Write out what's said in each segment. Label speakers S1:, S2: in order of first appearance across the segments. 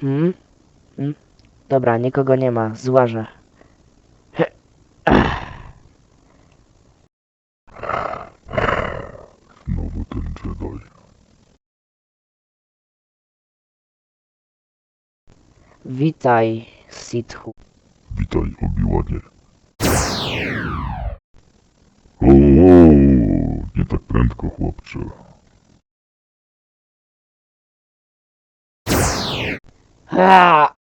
S1: Hmm? Hmm? Dobra, nikogo nie ma, złażę.
S2: Znowu ten Jedi.
S1: Witaj, Sithu.
S2: Witaj, Obi-Wanie. O, o, nie tak prędko, chłopcze.
S1: Ha!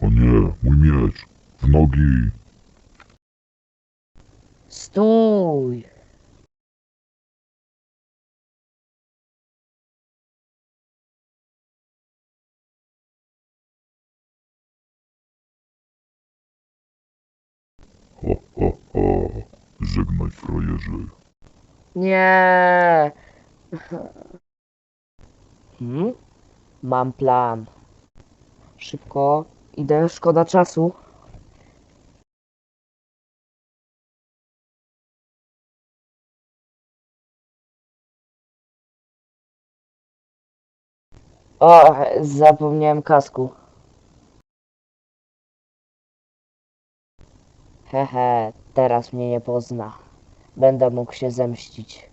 S2: O nie, mój miecz. W nogi.
S1: Stój!
S2: Ho, ho, ho. Żegnaj, frajerze.
S1: Nie! Hmm? Mam plan. Szybko, idę, szkoda czasu. O, zapomniałem kasku. Hehe, teraz mnie nie pozna. Będę mógł się zemścić.